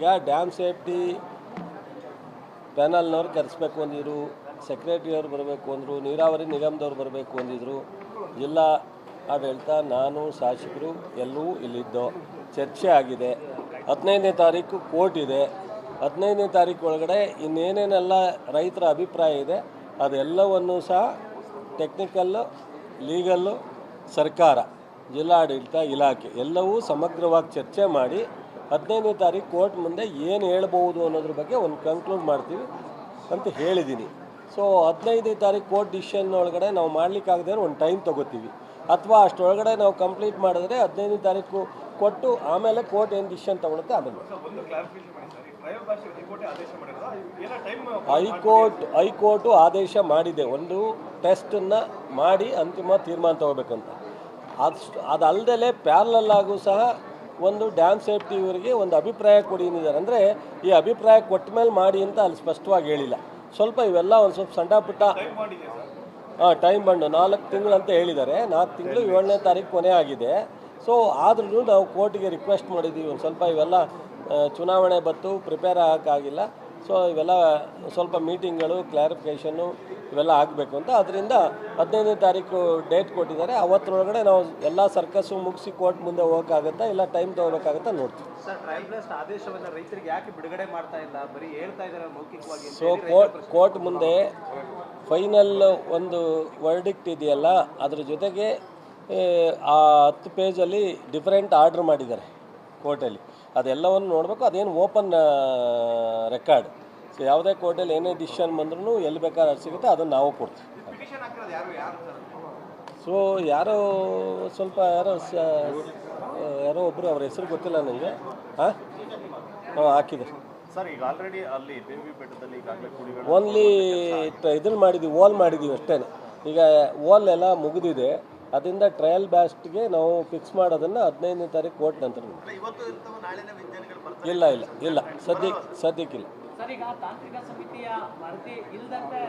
ಈಗ dam safety ಪ್ಯಾನಲ್ನವ್ರು ಕರೆಸ್ಬೇಕು ಅಂದಿದ್ರು, ಸೆಕ್ರೆಟ್ರಿಯವ್ರು ಬರಬೇಕು ಅಂದರು, ನೀರಾವರಿ ನಿಗಮದವ್ರು ಬರಬೇಕು ಅಂದಿದ್ರು. ಜಿಲ್ಲಾ ಆಡಳಿತ ನಾನು, ಶಾಸಕರು ಎಲ್ಲವೂ ಇಲ್ಲಿದ್ದೋ. ಚರ್ಚೆ ಆಗಿದೆ. ಹದಿನೈದನೇ ತಾರೀಕು ಕೋರ್ಟ್ ಇದೆ. ಹದಿನೈದನೇ ತಾರೀಕು ಒಳಗಡೆ ಇನ್ನೇನೇನೆಲ್ಲ ರೈತರ ಅಭಿಪ್ರಾಯ ಇದೆ, ಅದೆಲ್ಲವನ್ನು ಸಹ ಟೆಕ್ನಿಕಲ್ಲು ಲೀಗಲ್ಲು ಸರ್ಕಾರ, ಜಿಲ್ಲಾಡಳಿತ ಇಲಾಖೆ ಎಲ್ಲವೂ ಸಮಗ್ರವಾಗಿ ಚರ್ಚೆ ಮಾಡಿ ಹದಿನೈದನೇ ತಾರೀಕು ಕೋರ್ಟ್ ಮುಂದೆ ಏನು ಹೇಳ್ಬೋದು ಅನ್ನೋದ್ರ ಬಗ್ಗೆ ಒಂದು ಕನ್ಕ್ಲೂಡ್ ಮಾಡ್ತೀವಿ ಅಂತ ಹೇಳಿದ್ದೀನಿ ಸೊ ಹದಿನೈದನೇ ತಾರೀಕು ಕೋರ್ಟ್ ಡಿಸಿಷನ್ ಒಳಗಡೆ ನಾವು ಮಾಡಲಿಕ್ಕಾಗದೆ ಒಂದು ಟೈಮ್ ತೊಗೋತೀವಿ. ಅಥವಾ ಅಷ್ಟೊಳಗಡೆ ನಾವು ಕಂಪ್ಲೀಟ್ ಮಾಡಿದ್ರೆ ಹದಿನೈದನೇ ತಾರೀಕು ಕೊಟ್ಟು ಆಮೇಲೆ ಕೋರ್ಟ್ ಏನು ಡಿಸಿಷನ್ ತೊಗೊಳುತ್ತೆ ಆಮೇಲೆ ಹೈಕೋರ್ಟೇ ಹೈಕೋರ್ಟ್ ಆದೇಶ ಮಾಡಿದೆ. ಒಂದು ಟೆಸ್ಟನ್ನು ಮಾಡಿ ಅಂತಿಮ ತೀರ್ಮಾನ ತಗೋಬೇಕಂತ. ಅಷ್ಟು ಅದಲ್ಲದೆ ಪ್ಯಾರ್ಲಲ್ಲಾಗೂ ಸಹ ಒಂದು ಡ್ಯಾಮ್ ಸೇಫ್ಟಿ ಇವರಿಗೆ ಒಂದು ಅಭಿಪ್ರಾಯ ಕೊಡಿ ಅಂದಿದ್ದಾರೆ. ಅಂದರೆ ಈ ಅಭಿಪ್ರಾಯ ಕೊಟ್ಟ ಮೇಲೆ ಮಾಡಿ ಅಂತ ಅಲ್ಲಿ ಸ್ಪಷ್ಟವಾಗಿ ಹೇಳಿಲ್ಲ. ಸ್ವಲ್ಪ ಇವೆಲ್ಲ ಒಂದು ಸ್ವಲ್ಪ ಸಣ್ಣ ಪುಟ್ಟ ಹಾಂ ಟೈಮ್ ಬಂಡು ನಾಲ್ಕು ತಿಂಗಳು ಅಂತ ಹೇಳಿದ್ದಾರೆ. ನಾಲ್ಕು ತಿಂಗಳು ಏಳನೇ ತಾರೀಕು ಕೊನೆ ಆಗಿದೆ. ಸೊ ಆದ್ರೂ ನಾವು ಕೋರ್ಟಿಗೆ ರಿಕ್ವೆಸ್ಟ್ ಮಾಡಿದ್ದೀವಿ ಒಂದು ಸ್ವಲ್ಪ ಇವೆಲ್ಲ ಚುನಾವಣೆ ಬತ್ತು ಪ್ರಿಪೇರ್ ಆಗೋಕ್ಕಾಗಿಲ್ಲ. ಸೊ ಇವೆಲ್ಲ ಸ್ವಲ್ಪ ಮೀಟಿಂಗ್ಗಳು ಕ್ಲಾರಿಫಿಕೇಷನ್ನು ಇವೆಲ್ಲ ಆಗಬೇಕು ಅಂತ. ಅದರಿಂದ ಹದಿನೈದನೇ ತಾರೀಕು ಡೇಟ್ ಕೊಟ್ಟಿದ್ದಾರೆ. ಅವತ್ತರೊಳಗಡೆ ನಾವು ಎಲ್ಲ ಸರ್ಕಸ್ಸು ಮುಗಿಸಿ ಕೋರ್ಟ್ ಮುಂದೆ ಹೋಗೋಕ್ಕಾಗತ್ತಾ ಇಲ್ಲ ಟೈಮ್ ತೊಗೋಬೇಕಾಗತ್ತಾ ನೋಡ್ತೀವಿ. ಸರ್ ಟ್ರಯಲ್ ಬ್ಲಾಸ್ಟ್ ಆದೇಶವನ್ನ ರೈತರಿಗೆ ಯಾಕೆ ಬಿಡುಗಡೆ ಮಾಡ್ತಾ ಇಲ್ಲ? ಬರೀ ಹೇಳ್ತಾ ಇದ್ದಾರೆ ಮೌಖಿಕವಾಗಿ ಅಂತ ಸೊ ಕೋರ್ಟ್ ಕೋರ್ಟ್ ಮುಂದೆ ಫೈನಲ್ ಒಂದು ವರ್ಡಿಕ್ಟ್ ಇದೆಯಲ್ಲ ಅದ್ರ ಜೊತೆಗೆ ಆ ಹತ್ತು ಪೇಜಲ್ಲಿ ಡಿಫರೆಂಟ್ ಆರ್ಡ್ರ್ ಮಾಡಿದ್ದಾರೆ. ಕೋರ್ಟಲ್ಲಿ. ಅದೆಲ್ಲವನ್ನು ನೋಡಬೇಕು ಅದೇನು ಓಪನ್ ರೆಕಾರ್ಡ್. ಸೊ ಯಾವುದೇ ಕೋರ್ಟಲ್ಲಿ ಏನೇ ಡಿಸಿಷನ್ ಬಂದ್ರೂ ಎಲ್ಲಿ ಬೇಕಾದ್ರೆ ಅದು ಸಿಗುತ್ತೆ ಅದನ್ನು ನಾವು ಕೊಡ್ತೀವಿ. ಸೊ ಯಾರೋ ಸ್ವಲ್ಪ ಯಾರೋ ಯಾರೋ ಒಬ್ಬರು ಅವ್ರ ಹೆಸರು ಗೊತ್ತಿಲ್ಲ ನನಗೆ. ಹಾಂ? ಹಾಂ ಹಾಕಿದೆ. ಸರ್ ಈಗ ಆಲ್ರೆಡಿ ಅಲ್ಲಿ ಬೇವಿ ಬೆಟ್ಟದಲ್ಲಿ ಈಗಾಗಲೇ ಕುಡಿಗಳು ಓನ್ಲಿ ಇದ್ರಲ್ಲಿ ಮಾಡಿದ್ದೀವಿ ಓಲ್ ಮಾಡಿದ್ದೀವಿ ಅಷ್ಟೇ ಈಗ ಓಲ್ ಎಲ್ಲ ಮುಗಿದಿದೆ. ಅದರಿಂದ ಟ್ರಯಲ್ ಬ್ಯಾಸ್ಟ್ಗೆ ನಾವು ಫಿಕ್ಸ್ ಮಾಡೋದನ್ನು ಹದಿನೈದನೇ ತಾರೀಕು ಕೋರ್ಟ್ ನಂತರ ಇಲ್ಲ ಇಲ್ಲ ಇಲ್ಲ. ಸದ್ಯಕ್ಕೆ ಸದ್ಯಕ್ಕಿಲ್ಲ ಸರ್ ಈಗ ತಾಂತ್ರಿಕ ಸಮಿತಿಯ ವರದಿ ಇಲ್ಲದಂತೆ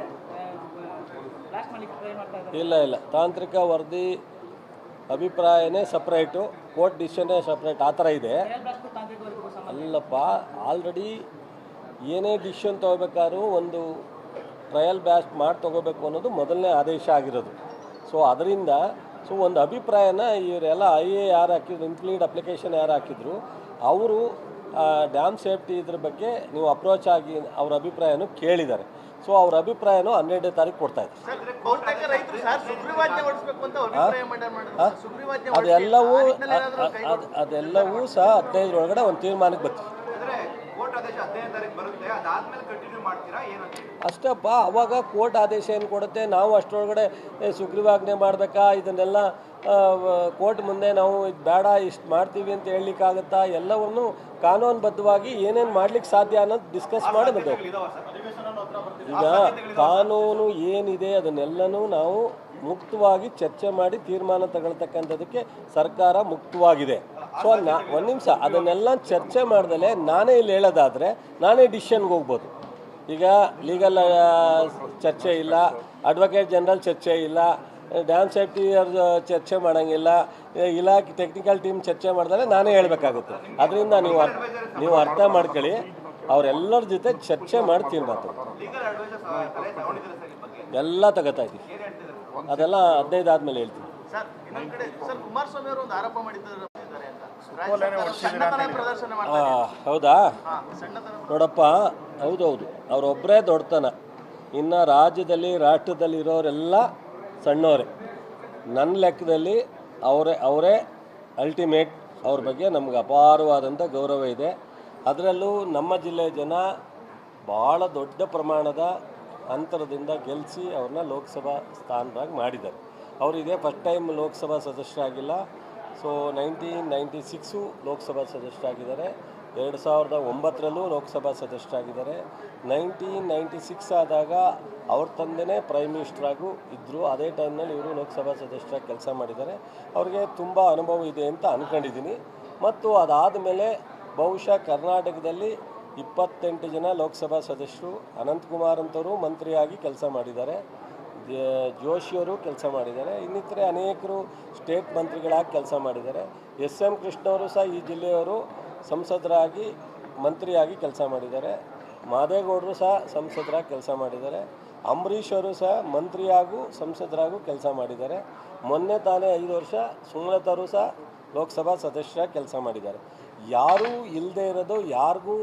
ಬ್ಲಾಕ್ ಮಾಡ್ಲಿಕ್ಕೆ ಟ್ರೈ ಮಾಡ್ತಾ ಇದ್ದಾರೆ. ಇಲ್ಲ ಇಲ್ಲ. ತಾಂತ್ರಿಕ ವರದಿ ಅಭಿಪ್ರಾಯನೇ ಸಪ್ರೇಟು ಕೋರ್ಟ್ ಡಿಸಿಷನ್ನೇ ಸಪ್ರೇಟ್ ಆ ಥರ ಇದೆ. ಅಲ್ಲಪ್ಪ ಆಲ್ರೆಡಿ ಏನೇ ಡಿಸಿಷನ್ ತೊಗೋಬೇಕಾದ್ರೂ ಒಂದು ಟ್ರಯಲ್ ಬ್ಯಾಸ್ಟ್ ಮಾಡಿ ತೊಗೋಬೇಕು ಅನ್ನೋದು ಮೊದಲನೇ ಆದೇಶ ಆಗಿರೋದು. ಸೊ ಅದರಿಂದ ಸೊ ಒಂದು ಅಭಿಪ್ರಾಯನ ಇವರೆಲ್ಲ ಐ ಎ ಯಾರು ಹಾಕಿದ್ರು ಇನ್ಕ್ಲೀಡ್ ಅಪ್ಲಿಕೇಶನ್ ಯಾರು ಹಾಕಿದ್ರು ಅವರು ಡ್ಯಾಮ್ ಸೇಫ್ಟಿ ಇದ್ರ ಬಗ್ಗೆ ನೀವು ಅಪ್ರೋಚ್ ಆಗಿ ಅವ್ರ ಅಭಿಪ್ರಾಯನೂ ಕೇಳಿದ್ದಾರೆ. ಸೊ ಅವ್ರ ಅಭಿಪ್ರಾಯನೂ ಹನ್ನೆರಡನೇ ತಾರೀಕು ಕೊಡ್ತಾ ಇದ್ದಾರೆ. ಅದೆಲ್ಲವೂ ಅದೆಲ್ಲವೂ ಸಹ ಹದಿನೈದರೊಳಗಡೆ ಒಂದು ತೀರ್ಮಾನಕ್ಕೆ ಬರ್ತೀವಿ ಅಂದ್ರೆ ಕೋರ್ಟ್ ಆದೇಶ ಹದಿನೈದು ತಾರೀಕು ಬರುತ್ತೆ ಅದಾದ್ಮೇಲೆ ಕಂಟಿನ್ಯೂ ಮಾಡ್ತೀರಾ ಏನಂತ ಅಷ್ಟಪ್ಪ ಅವಾಗ ಕೋರ್ಟ್ ಆದೇಶ ಏನು ಕೊಡುತ್ತೆ? ನಾವು ಅಷ್ಟರೊಳಗಡೆ ಸುಗ್ರೀವಾಜ್ಞೆ ಮಾಡಬೇಕಾ? ಇದನ್ನೆಲ್ಲ ಕೋರ್ಟ್ ಮುಂದೆ ನಾವು ಇದು ಬೇಡ ಇಷ್ಟು ಮಾಡ್ತೀವಿ ಅಂತ ಹೇಳಲಿಕ್ಕಾಗತ್ತಾ? ಎಲ್ಲವನ್ನು ಕಾನೂನುಬದ್ಧವಾಗಿ ಏನೇನು ಮಾಡ್ಲಿಕ್ಕೆ ಸಾಧ್ಯ ಅನ್ನೋದು ಡಿಸ್ಕಸ್ ಮಾಡಬೇಕು. ಈಗ ಕಾನೂನು ಏನಿದೆ ಅದನ್ನೆಲ್ಲನೂ ನಾವು ಮುಕ್ತವಾಗಿ ಚರ್ಚೆ ಮಾಡಿ ತೀರ್ಮಾನ ತಗೊಳ್ತಕ್ಕಂಥದಕ್ಕೆ ಸರ್ಕಾರ ಮುಕ್ತವಾಗಿದೆ. ಸೊ ನಾ ಒಂದು ನಿಮಿಷ ಅದನ್ನೆಲ್ಲ ಚರ್ಚೆ ಮಾಡ್ದಲೆ ನಾನೇ ಇಲ್ಲಿ ಹೇಳೋದಾದರೆ ನಾನೇ ಡಿಸಿಷನ್ಗೆ ಹೋಗ್ಬೋದು. ಈಗ ಲೀಗಲ್ ಚರ್ಚೆ ಇಲ್ಲ ಅಡ್ವೊಕೇಟ್ ಜನರಲ್ ಚರ್ಚೆ ಇಲ್ಲ ಡ್ಯಾಮ್ ಸೇಫ್ಟಿ ಚರ್ಚೆ ಮಾಡೋಂಗಿಲ್ಲ ಇಲಾಖೆ ಟೆಕ್ನಿಕಲ್ ಟೀಮ್ ಚರ್ಚೆ ಮಾಡಿದ್ರೆ ನಾನೇ ಹೇಳಬೇಕಾಗುತ್ತೆ. ಅದರಿಂದ ನೀವು ನೀವು ಅರ್ಥ ಮಾಡ್ಕೊಳ್ಳಿ, ಅವರೆಲ್ಲರ ಜೊತೆ ಚರ್ಚೆ ಮಾಡಿ ಬಗ್ಗೆ ಎಲ್ಲ ತಗೋತಾ ಇದ್ದೀವಿ. ಅದೆಲ್ಲ ಹದಿನೈದು ಆದಮೇಲೆ ಹೇಳ್ತೀನಿ. ಹೌದಾ? ನೋಡಪ್ಪ ಹೌದೌದು. ಅವರೊಬ್ಬರೇ ದೊಡ್ಡತನ. ಇನ್ನು ರಾಜ್ಯದಲ್ಲಿ ರಾಷ್ಟ್ರದಲ್ಲಿ ಇರೋರೆಲ್ಲ ಸಣ್ಣವರೇ. ನನ್ನ ಲೆಕ್ಕದಲ್ಲಿ ಅವರೇ ಅವರೇ ಅಲ್ಟಿಮೇಟ್ ಅವ್ರ ಬಗ್ಗೆ ನಮ್ಗೆ ಅಪಾರವಾದಂಥ ಗೌರವ ಇದೆ. ಅದರಲ್ಲೂ ನಮ್ಮ ಜಿಲ್ಲೆಯ ಜನ ಭಾಳ ದೊಡ್ಡ ಪ್ರಮಾಣದ ಅಂತರದಿಂದ ಗೆಲ್ಲಿಸಿ ಅವ್ರನ್ನ ಲೋಕಸಭಾ ಸ್ಥಾನದಾಗ ಮಾಡಿದ್ದಾರೆ. ಅವರು ಇದೇ first time Lok Sabha ಸದಸ್ಯರಾಗಿಲ್ಲ. So nineteen ninety six Lok Sabha ಸದಸ್ಯರಾಗಿದ್ದಾರೆ ಎರಡು ಸಾವಿರದ ಒಂಬತ್ತರಲ್ಲೂ ಲೋಕಸಭಾ ಸದಸ್ಯರಾಗಿದ್ದಾರೆ ನೈನ್ಟೀನ್ ನೈಂಟಿ ಸಿಕ್ಸ್ ಆದಾಗ ಅವ್ರ ತಂದೆನೇ ಪ್ರೈಮ್ ಮಿನಿಸ್ಟ್ರಾಗೂ ಇದ್ದರು ಅದೇ ಟೈಮ್ನಲ್ಲಿ ಇವರು ಲೋಕಸಭಾ ಸದಸ್ಯರಾಗಿ ಕೆಲಸ ಮಾಡಿದ್ದಾರೆ. ಅವ್ರಿಗೆ ತುಂಬ ಅನುಭವ ಇದೆ ಅಂತ ಅಂದ್ಕೊಂಡಿದ್ದೀನಿ ಮತ್ತು ಅದಾದ ಮೇಲೆ ಬಹುಶಃ ಕರ್ನಾಟಕದಲ್ಲಿ ಇಪ್ಪತ್ತೆಂಟು ಜನ ಲೋಕಸಭಾ ಸದಸ್ಯರು ಅನಂತಕುಮಾರ್ ಅಂತವರು ಮಂತ್ರಿಯಾಗಿ ಕೆಲಸ ಮಾಡಿದ್ದಾರೆ. ಜೋಶಿಯವರು ಕೆಲಸ ಮಾಡಿದ್ದಾರೆ. ಇನ್ನಿತರೆ ಅನೇಕರು ಸ್ಟೇಟ್ ಮಂತ್ರಿಗಳಾಗಿ ಕೆಲಸ ಮಾಡಿದ್ದಾರೆ. ಎಸ್. ಎಂ. ಕೃಷ್ಣವರು ಸಹ ಈ ಜಿಲ್ಲೆಯವರು ಸಂಸದರಾಗಿ, ಮಂತ್ರಿಯಾಗಿ ಕೆಲಸ ಮಾಡಿದ್ದಾರೆ. ಮಾದೇಗೌಡರು ಸಹ ಸಂಸದರಾಗಿ ಕೆಲಸ ಮಾಡಿದ್ದಾರೆ. ಅಂಬರೀಷ್ ಅವರು ಸಹ ಮಂತ್ರಿಯಾಗೂ ಸಂಸದರಾಗೂ ಕೆಲಸ ಮಾಡಿದ್ದಾರೆ. ಮೊನ್ನೆ ತಾನೇ ಐದು ವರ್ಷ ಸುಮಲತಾರು ಸಹ ಲೋಕಸಭಾ ಸದಸ್ಯರಾಗಿ ಕೆಲಸ ಮಾಡಿದ್ದಾರೆ. ಯಾರೂ ಇಲ್ಲದೆ ಇರೋದು, ಯಾರಿಗೂ